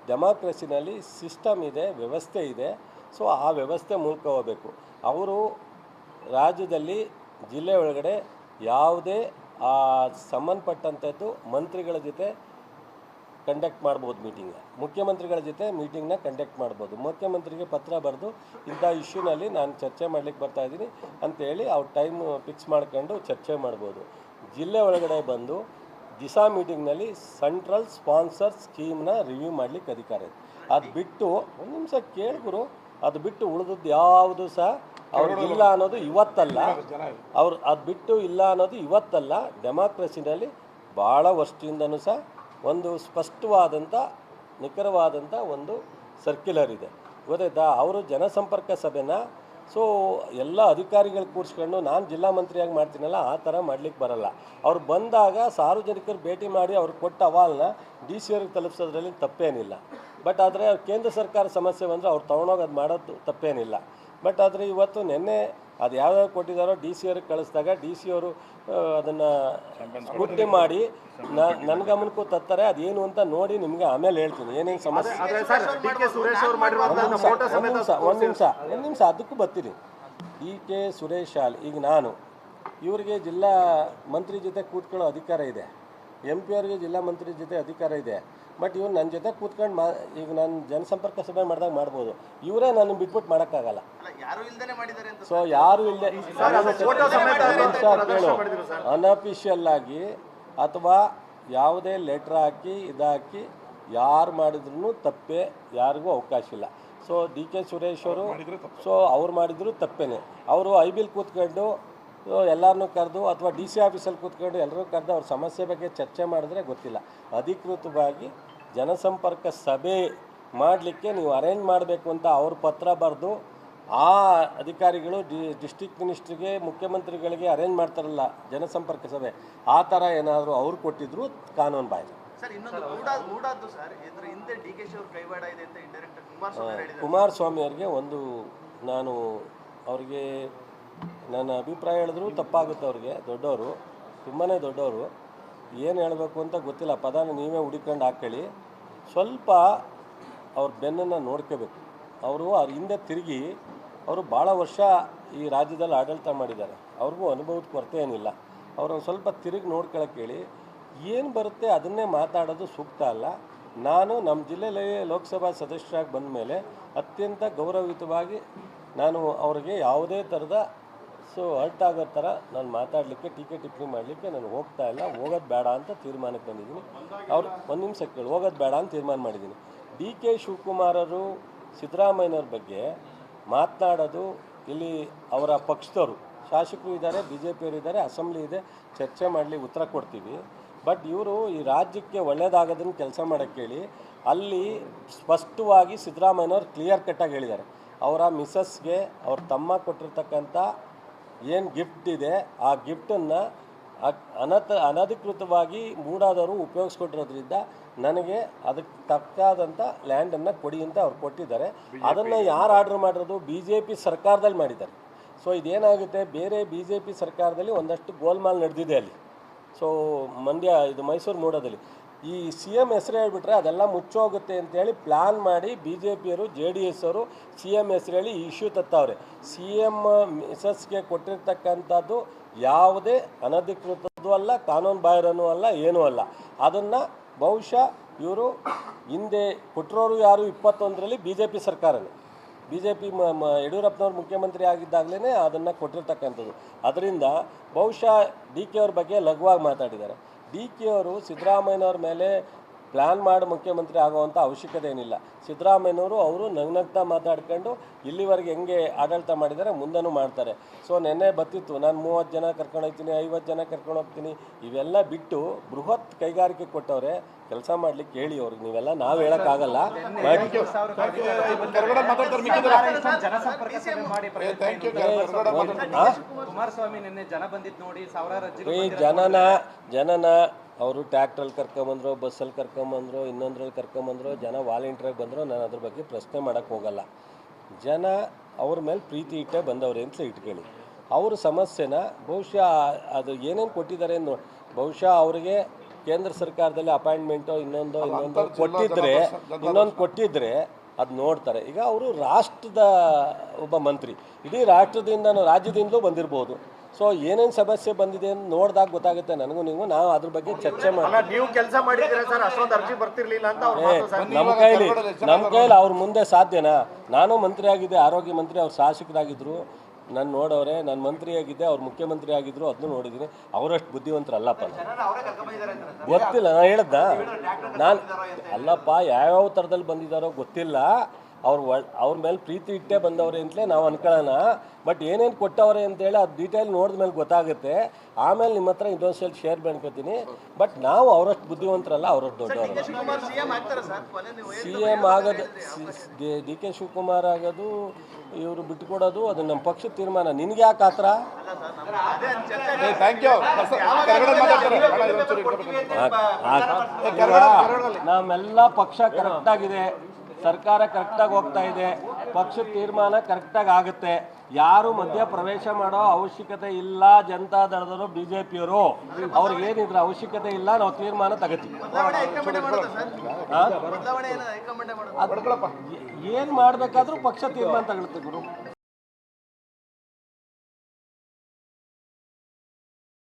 ಡೆಮಾಕ್ರೆಸಿನಲ್ಲಿ ಸಿಸ್ಟಮ್ ಇದೆ, ವ್ಯವಸ್ಥೆ ಇದೆ. ಸೊ ಆ ವ್ಯವಸ್ಥೆ ಮೂಲಕ ಹೋಗಬೇಕು. ಅವರು ರಾಜ್ಯದಲ್ಲಿ, ಜಿಲ್ಲೆ ಒಳಗಡೆ ಯಾವುದೇ, ಆ ಸಂಬಂಧಪಟ್ಟಂಥದ್ದು ಮಂತ್ರಿಗಳ ಜೊತೆ ಕಂಡಕ್ಟ್ ಮಾಡ್ಬೋದು ಮೀಟಿಂಗ್ ಮುಖ್ಯಮಂತ್ರಿಗಳ ಜೊತೆ ಮೀಟಿಂಗ್ನ ಕಂಡಕ್ಟ್ ಮಾಡ್ಬೋದು. ಮುಖ್ಯಮಂತ್ರಿಗೆ ಪತ್ರ ಬರೆದು ಇಂಥ ಇಶ್ಯೂನಲ್ಲಿ ನಾನು ಚರ್ಚೆ ಮಾಡ್ಲಿಕ್ಕೆ ಬರ್ತಾ ಇದ್ದೀನಿ ಅಂತೇಳಿ ಅವ್ರ ಟೈಮ್ ಫಿಕ್ಸ್ ಮಾಡ್ಕೊಂಡು ಚರ್ಚೆ ಮಾಡ್ಬೋದು. ಜಿಲ್ಲೆ ಒಳಗಡೆ ಬಂದು ದಿಸಾ ಮೀಟಿಂಗ್ನಲ್ಲಿ ಸೆಂಟ್ರಲ್ ಸ್ಪಾನ್ಸರ್ ಸ್ಕೀಮ್ನ ರಿವ್ಯೂ ಮಾಡಲಿಕ್ಕೆ ಅಧಿಕಾರ ಇದೆ. ಅದು ಬಿಟ್ಟು ಒಂದು ನಿಮಿಷ ಕೇಳಿದ್ರು ಅದು ಬಿಟ್ಟು ಉಳಿದದ್ದು ಯಾವುದು ಸಹ ಅವ್ರಿಗಿಲ್ಲ ಅನ್ನೋದು ಇವತ್ತಲ್ಲ. ಅವ್ರು ಅದು ಬಿಟ್ಟು ಇಲ್ಲ ಅನ್ನೋದು ಇವತ್ತಲ್ಲ. ಡೆಮಾಕ್ರಸಿನಲ್ಲಿ ಭಾಳ ವರ್ಷದಿಂದನೂ ಸಹ ಒಂದು ಸ್ಪಷ್ಟವಾದಂಥ ನಿಖರವಾದಂಥ ಒಂದು ಸರ್ಕ್ಯುಲರ್ ಇದೆ. ಗೊತ್ತಾಯ್ತಾ? ಅವರು ಜನಸಂಪರ್ಕ ಸಭೆನ ಸೊ ಎಲ್ಲ ಅಧಿಕಾರಿಗಳು ಕೂರಿಸ್ಕೊಂಡು ನಾನು ಜಿಲ್ಲಾ ಮಂತ್ರಿಯಾಗಿ ಮಾಡ್ತೀನಲ್ಲ, ಆ ಥರ ಮಾಡ್ಲಿಕ್ಕೆ ಬರಲ್ಲ. ಅವ್ರು ಬಂದಾಗ ಸಾರ್ವಜನಿಕರು ಭೇಟಿ ಮಾಡಿ ಅವ್ರು ಕೊಟ್ಟ ಅವಾಲ್ನ ಡಿ ಸಿ ಅವ್ರಿಗೆ ತಲುಪಿಸೋದ್ರಲ್ಲಿ ತಪ್ಪೇನಿಲ್ಲ. ಬಟ್ ಆದರೆ ಕೇಂದ್ರ ಸರ್ಕಾರ ಸಮಸ್ಯೆ ಬಂದರೆ ಅವ್ರು ತೊಗೊಂಡೋಗಿ ಅದು ಮಾಡೋದು ತಪ್ಪೇನಿಲ್ಲ. ಬಟ್ ಆದರೆ ಇವತ್ತು ನಿನ್ನೆ ಅದು ಯಾವ್ಯಾವ ಕೊಟ್ಟಿದ್ದಾರೋ ಡಿ ಸಿ ಅವ್ರಿಗೆ ಕಳಿಸಿದಾಗ ಡಿ ಸಿ ಅವರು ಅದನ್ನು ಸ್ಕೂಟ್ನಿ ಮಾಡಿ ನನ್ನ ಗಮನಕ್ಕೂ ತತ್ತಾರೆ ಅದೇನು ಅಂತ ನೋಡಿ ನಿಮಗೆ ಆಮೇಲೆ ಹೇಳ್ತೀನಿ. ಏನೇನು ಸಮಸ್ಯೆ? ಒಂದು ನಿಮಿಷ ಒಂದು ನಿಮಿಷ ಒಂದು ನಿಮಿಷ ಅದಕ್ಕೂ ಬರ್ತೀನಿ ಡಿ ಕೆ ಸುರೇಶ್ ಆಲ್ ಈಗ ನಾನು ಇವರಿಗೆ ಜಿಲ್ಲಾ ಮಂತ್ರಿ ಜೊತೆ ಕೂತ್ಕೊಳ್ಳೋ ಅಧಿಕಾರ ಇದೆ. ಎಂ ಪಿ ಅವ್ರಿಗೆ ಜಿಲ್ಲಾ ಮಂತ್ರಿ ಜೊತೆ ಅಧಿಕಾರ ಇದೆ. ಬಟ್ ಇವ್ರು ನನ್ನ ಜೊತೆ ಕೂತ್ಕೊಂಡು ಮಾ ಈಗ ನಾನು ಜನಸಂಪರ್ಕ ಸಭೆ ಮಾಡಿದಾಗ ಮಾಡ್ಬೋದು. ಇವರೇ ನಾನು ಬಿಟ್ಬಿಟ್ಟು ಮಾಡೋಕ್ಕಾಗಲ್ಲ. ಅಲ್ಲ ಯಾರು ಇಲ್ದೇನೆ ಮಾಡಿದ್ದಾರೆ ಅಂತ ಸೊ ಯಾರು ಇಲ್ಲದೆ ಕೇಳು. ಅನ್ಅಫಿಷಿಯಲ್ ಆಗಿ ಅಥವಾ ಯಾವುದೇ ಲೆಟ್ರ್ ಹಾಕಿ ಇದಾಕಿ ಯಾರು ಮಾಡಿದ್ರು ತಪ್ಪೇ ಯಾರಿಗೂ ಅವಕಾಶ ಇಲ್ಲ. ಸೊ ಡಿ ಕೆ ಸುರೇಶ್ ಅವರು ಸೊ ಅವ್ರು ಮಾಡಿದ್ರು ತಪ್ಪೇನೆ. ಅವರು ಐ ಬಿಲ್ ಕೂತ್ಕೊಂಡು ಎಲ್ಲರನ್ನೂ ಕರೆದು ಅಥವಾ ಡಿ ಸಿ ಆಫೀಸಲ್ಲಿ ಕೂತ್ಕೊಂಡು ಎಲ್ಲರೂ ಕರೆದು ಅವ್ರ ಸಮಸ್ಯೆ ಬಗ್ಗೆ ಚರ್ಚೆ ಮಾಡಿದ್ರೆ ಗೊತ್ತಿಲ್ಲ. ಅಧಿಕೃತವಾಗಿ ಜನಸಂಪರ್ಕ ಸಭೆ ಮಾಡಲಿಕ್ಕೆ ನೀವು ಅರೇಂಜ್ ಮಾಡಬೇಕು ಅಂತ ಅವ್ರ ಪತ್ರ ಬರೆದು ಆ ಅಧಿಕಾರಿಗಳು ಡಿ ಡಿಸ್ಟಿಕ್ ಮಿನಿಸ್ಟ್ರಿಗೆ ಮುಖ್ಯಮಂತ್ರಿಗಳಿಗೆ ಅರೇಂಜ್ ಮಾಡ್ತಾರಲ್ಲ ಜನಸಂಪರ್ಕ ಸಭೆ ಆ ಥರ ಏನಾದರೂ ಅವ್ರು ಕೊಟ್ಟಿದ್ರು ಕಾನೂನು ಹೇಳಿದ್ದಾರೆ. ಕುಮಾರಸ್ವಾಮಿ ಅವ್ರಿಗೆ ಒಂದು ನಾನು ಅವ್ರಿಗೆ ನನ್ನ ಅಭಿಪ್ರಾಯ ಹೇಳಿದ್ರು ತಪ್ಪಾಗುತ್ತೆ ಅವ್ರಿಗೆ. ದೊಡ್ಡವರು ತುಂಬಾ ದೊಡ್ಡವರು. ಏನು ಹೇಳಬೇಕು ಅಂತ ಗೊತ್ತಿಲ್ಲ. ಪದಾನ ನೀವೇ ಹುಡುಕೊಂಡು ಹಾಕ್ಕೊಳ್ಳಿ. ಸ್ವಲ್ಪ ಅವ್ರ ಬೆನ್ನನ್ನು ನೋಡ್ಕೋಬೇಕು. ಅವರು ಅವ್ರ ಹಿಂದೆ ತಿರುಗಿ, ಅವರು ಭಾಳ ವರ್ಷ ಈ ರಾಜ್ಯದಲ್ಲಿ ಆಡಳಿತ ಮಾಡಿದ್ದಾರೆ. ಅವ್ರಿಗೂ ಅನುಭವದ ಕೊರತೆ ಏನಿಲ್ಲ. ಅವ್ರನ್ನ ಸ್ವಲ್ಪ ತಿರುಗಿ ನೋಡ್ಕೊಳಕ್ಕೆ ಹೇಳಿ. ಏನು ಬರುತ್ತೆ ಅದನ್ನೇ ಮಾತಾಡೋದು ಸೂಕ್ತ ಅಲ್ಲ. ನಾನು ನಮ್ಮ ಜಿಲ್ಲೆಯಲ್ಲಿ ಲೋಕಸಭಾ ಸದಸ್ಯರಾಗಿ ಬಂದ ಮೇಲೆ ಅತ್ಯಂತ ಗೌರವಯುತವಾಗಿ ನಾನು ಅವರಿಗೆ ಯಾವುದೇ ಥರದ ಸೊ ಹರ್ಟ್ ಆಗೋ ಥರ ನಾನು ಮಾತಾಡಲಿಕ್ಕೆ ಟೀಕೆ ಟಿಪ್ಪಣಿ ಮಾಡಲಿಕ್ಕೆ ನಾನು ಹೋಗ್ತಾ ಇಲ್ಲ, ಹೋಗೋದು ಬೇಡ ಅಂತ ತೀರ್ಮಾನಕ್ಕೆ ಬಂದಿದ್ದೀನಿ. ಅವ್ರು ಒಂದು ನಿಮಿಷ ಕೇಳಿ, ಹೋಗೋದು ಬೇಡ ಅಂತ ತೀರ್ಮಾನ ಮಾಡಿದ್ದೀನಿ. ಡಿ ಕೆ ಶಿವಕುಮಾರರು, ಸಿದ್ದರಾಮಯ್ಯನವ್ರ ಬಗ್ಗೆ ಮಾತನಾಡೋದು ಇಲ್ಲಿ ಅವರ ಪಕ್ಷದವರು. ಶಾಸಕರು ಇದ್ದಾರೆ ಬಿ ಜೆ ಪಿಯವರು ಇದ್ದಾರೆ, ಅಸೆಂಬ್ಲಿ ಇದೆ, ಚರ್ಚೆ ಮಾಡಲಿ ಉತ್ತರ ಕೊಡ್ತೀವಿ. ಬಟ್ ಇವರು ಈ ರಾಜ್ಯಕ್ಕೆ ಒಳ್ಳೆಯದಾಗೋದನ್ನು ಕೆಲಸ ಮಾಡೋಕ್ಕೆ ಹೇಳಿ, ಅಲ್ಲಿ ಸ್ಪಷ್ಟವಾಗಿ ಸಿದ್ದರಾಮಯ್ಯನವ್ರು ಕ್ಲಿಯರ್ ಕಟ್ಟಾಗಿ ಹೇಳಿದ್ದಾರೆ. ಅವರ ಮಿಸಸ್ಗೆ ಅವ್ರ ತಮ್ಮ ಕೊಟ್ಟಿರ್ತಕ್ಕಂಥ ಏನು ಗಿಫ್ಟ್ ಇದೆ ಆ ಗಿಫ್ಟನ್ನು ಅನತ ಅನಧಿಕೃತವಾಗಿ ಮೂಡಾದವರು ಉಪಯೋಗಿಸ್ಕೊಟ್ಟಿರೋದ್ರಿಂದ ನನಗೆ ಅದಕ್ಕೆ ತಕ್ಕಾದಂಥ ಲ್ಯಾಂಡನ್ನು ಕೊಡಿ ಅಂತ ಅವ್ರು ಕೊಟ್ಟಿದ್ದಾರೆ. ಅದನ್ನು ಯಾರು ಆರ್ಡ್ರ್ ಮಾಡಿರೋದು? ಬಿ ಜೆ ಪಿ ಸರ್ಕಾರದಲ್ಲಿ ಮಾಡಿದ್ದಾರೆ. ಸೊ ಇದೇನಾಗುತ್ತೆ? ಬೇರೆ ಬಿ ಜೆ ಪಿ ಸರ್ಕಾರದಲ್ಲಿ ಒಂದಷ್ಟು ಗೋಲ್ಮಾಲ್ ನಡೆದಿದೆ ಅಲ್ಲಿ. ಸೊ ಮಂಡ್ಯ ಇದು ಮೈಸೂರು ಮೂಡೋದಲ್ಲಿ. ಈ ಸಿ ಎಂ ಹೆಸರು ಹೇಳ್ಬಿಟ್ರೆ ಅದೆಲ್ಲ ಮುಚ್ಚೋಗುತ್ತೆ ಅಂತೇಳಿ ಪ್ಲ್ಯಾನ್ ಮಾಡಿ ಬಿ ಜೆ ಪಿಯವರು ಜೆ ಡಿ ಎಸ್ ಅವರು ಸಿ ಎಂ ಹೆಸರು ಹೇಳಿ ಇಶ್ಯೂ ತತ್ತವ್ರೆ. ಸಿ ಎಂ ಮಿಸಸ್ಗೆ ಕೊಟ್ಟಿರ್ತಕ್ಕಂಥದ್ದು ಯಾವುದೇ ಅನಧಿಕೃತದ್ದು ಅಲ್ಲ, ಕಾನೂನು ಬಾಹಿರನೂ ಅಲ್ಲ, ಏನೂ ಅಲ್ಲ. ಅದನ್ನು ಬಹುಶಃ ಇವರು ಹಿಂದೆ ಕೊಟ್ಟಿರೋರು ಯಾರು ಇಪ್ಪತ್ತೊಂದರಲ್ಲಿ ಬಿ ಜೆ ಪಿ ಸರ್ಕಾರನೇ. ಬಿ ಜೆ ಪಿ ಮ, ಯಡಿಯೂರಪ್ಪನವ್ರು ಮುಖ್ಯಮಂತ್ರಿ ಆಗಿದ್ದಾಗಲೇ ಅದನ್ನು ಕೊಟ್ಟಿರ್ತಕ್ಕಂಥದ್ದು. ಅದರಿಂದ ಬಹುಶಃ ಡಿ ಕೆ ಅವ್ರ ಬಗ್ಗೆ ಲಘುವಾಗಿ ಮಾತಾಡಿದ್ದಾರೆ. ಡಿ ಕೆ ಅವರು ಸಿದ್ದರಾಮಯ್ಯನವ್ರ ಮೇಲೆ ಪ್ಲ್ಯಾನ್ ಮಾಡಿ ಮುಖ್ಯಮಂತ್ರಿ ಆಗುವಂಥ ಅವಶ್ಯಕತೆ ಏನಿಲ್ಲ ಸಿದ್ದರಾಮಯ್ಯನವರು ಅವರು ನಗ್ನಗ್ತಾ ಮಾತಾಡ್ಕೊಂಡು ಇಲ್ಲಿವರೆಗೆ ಹೆಂಗೆ ಆಡಳಿತ ಮಾಡಿದ್ದಾರೆ ಮುಂದೆನೂ ಮಾಡ್ತಾರೆ ಸೊ ನೆನ್ನೆ ಬತ್ತಿತ್ತು ನಾನು ಮೂವತ್ತು ಜನ ಕರ್ಕೊಂಡು ಹೋಗ್ತೀನಿ ಐವತ್ತು ಜನ ಕರ್ಕೊಂಡು ಹೋಗ್ತೀನಿ ಇವೆಲ್ಲ ಬಿಟ್ಟು ಬೃಹತ್ ಕೈಗಾರಿಕೆ ಕೊಟ್ಟವ್ರೆ ಕೆಲಸ ಮಾಡ್ಲಿಕ್ಕೆ ಹೇಳಿ ಅವ್ರಿಗೆ ನೀವೆಲ್ಲ ನಾವು ಹೇಳೋಕ್ಕಾಗಲ್ಲ ಜನನ ಜನನ ಅವರು ಟ್ಯಾಕ್ಟ್ರಲ್ಲಿ ಕರ್ಕೊಂಬಂದ್ರು ಬಸ್ಸಲ್ಲಿ ಕರ್ಕೊಂಬಂದ್ರು ಇನ್ನೊಂದ್ರಲ್ಲಿ ಕರ್ಕೊಂಬಂದ್ರು ಜನ ವಾಲಂಟಿಯರಾಗಿ ಬಂದರು ನಾನು ಅದ್ರ ಬಗ್ಗೆ ಪ್ರಶ್ನೆ ಮಾಡೋಕ್ಕೆ ಹೋಗಲ್ಲ. ಜನ ಅವ್ರ ಮೇಲೆ ಪ್ರೀತಿ ಇಟ್ಟೆ ಬಂದವ್ರೆ ಅಂತ ಇಟ್ಕೊಳ್ಳಿ. ಅವ್ರ ಸಮಸ್ಯೆನ ಬಹುಶಃ ಅದು ಏನೇನು ಕೊಟ್ಟಿದ್ದಾರೆ ಅನ್ನೋ ಬಹುಶಃ ಅವರಿಗೆ ಕೇಂದ್ರ ಸರ್ಕಾರದಲ್ಲಿ ಅಪಾಯಿಂಟ್ಮೆಂಟು ಇನ್ನೊಂದು ಇನ್ನೊಂದು ಕೊಟ್ಟಿದ್ರೆ ಇನ್ನೊಂದು ಕೊಟ್ಟಿದ್ರೆ ಅದು ನೋಡ್ತಾರೆ. ಈಗ ಅವರು ರಾಷ್ಟ್ರದ ಒಬ್ಬ ಮಂತ್ರಿ. ಇಡೀ ರಾಷ್ಟ್ರದಿಂದ ರಾಜ್ಯದಿಂದಲೂ ಬಂದಿರ್ಬೋದು. ಸೊ ಏನೇನು ಸಮಸ್ಯೆ ಬಂದಿದೆ ಅಂತ ನೋಡಿದಾಗ ಗೊತ್ತಾಗುತ್ತೆ ನನಗೂ ನೀವು. ನಾವು ಅದ್ರ ಬಗ್ಗೆ ಚರ್ಚೆ ಮಾಡಿ ನೀವು ಕೆಲಸ ಮಾಡಿದ್ರೆ ಸರ್? ಅಷ್ಟೊಂದು ಅರ್ಜಿ ಬರ್ತಿರ್ಲಿಲ್ಲ ಅಂತ ಅವ್ರ ಮಾತು ಸರ್. ನಮ್ಮ ಕೈಲಿ ನಮ್ಮ ಕೈಲಿ ಅವ್ರ ಮುಂದೆ ಸಾಧ್ಯನಾ? ನಾನು ಮಂತ್ರಿ ಆಗಿದ್ದೆ ಆರೋಗ್ಯ ಮಂತ್ರಿ ಅವ್ರು ಶಾಸಕರಾಗಿದ್ದರು ನಾನು ನೋಡವ್ರೆ ನಾನು ಮಂತ್ರಿ ಆಗಿದ್ದೆ ಅವ್ರು ಮುಖ್ಯಮಂತ್ರಿ ಆಗಿದ್ರು ಅದನ್ನು ನೋಡಿದ್ದೀನಿ ಅವರಷ್ಟು ಬುದ್ಧಿವಂತರಲ್ಲಪ್ಪ ಅಲ್ಲಪ್ಪ ಗೊತ್ತಿಲ್ಲ ನಾನು ಹೇಳ್ದ? ನಾನು ಅಲ್ಲಪ್ಪ ಯಾವ್ಯಾವ ಥರದಲ್ಲಿ ಬಂದಿದ್ದಾರೋ ಗೊತ್ತಿಲ್ಲ. ಅವ್ರು ಒಳ್ ಅವ್ರ ಮೇಲೆ ಪ್ರೀತಿ ಇಟ್ಟೇ ಬಂದವ್ರೆ ಅಂತಲೇ ನಾವು ಅನ್ಕೊಳ್ಳೋಣ. ಬಟ್ ಏನೇನು ಕೊಟ್ಟವ್ರೆ ಅಂತೇಳಿ ಅದು ಡೀಟೇಲ್ ನೋಡಿದ ಮೇಲೆ ಗೊತ್ತಾಗುತ್ತೆ. ಆಮೇಲೆ ನಿಮ್ಮ ಹತ್ರ ಸೆಲ್ ಶೇರ್ ಮಾಡ್ಕೊತೀನಿ ಬಟ್ ನಾವು ಅವರಷ್ಟು ಬುದ್ಧಿವಂತರಲ್ಲ ಅವರಷ್ಟು ದೊಡ್ಡವರು. ಶಿವಕುಮಾರ್ ಸಿಎಂ ಆಗ್ತಾರೆ ಸರ್? ಕೊನೆ ನೀವು ಸಿ ಎಂ ಆಗೋದು ಡಿ ಕೆ ಶಿವಕುಮಾರ್ ಆಗೋದು ಇವರು ಬಿಟ್ಕೊಡೋದು ಅದು ನಮ್ಮ ಪಕ್ಷದ ತೀರ್ಮಾನ. ನಿನ್ಗೆ ಯಾಕೆ ಆತರ? ನಮ್ಮೆಲ್ಲ ಪಕ್ಷ ಕರೆಕ್ಟಾಗಿದೆ ಸರ್ಕಾರ ಕರೆಕ್ಟಾಗಿ ಹೋಗ್ತಾ ಇದೆ ಪಕ್ಷದ ತೀರ್ಮಾನ ಕರೆಕ್ಟಾಗಿ ಆಗುತ್ತೆ. ಯಾರು ಮಧ್ಯ ಪ್ರವೇಶ ಮಾಡೋ ಅವಶ್ಯಕತೆ ಇಲ್ಲ ಜನತಾ ದಳದವರು ಬಿ ಜೆ ಪಿಯವರು ಅವ್ರಿಗೆ ಏನಿದ್ರ ಅವಶ್ಯಕತೆ ಇಲ್ಲ ನಾವು ತೀರ್ಮಾನ ತಗೋತೀವಿ. ಏನ್ ಮಾಡ್ಬೇಕಾದ್ರೂ ಪಕ್ಷ ತೀರ್ಮಾನ ತಗೊಳ್ತೀವಿ ಗುರು.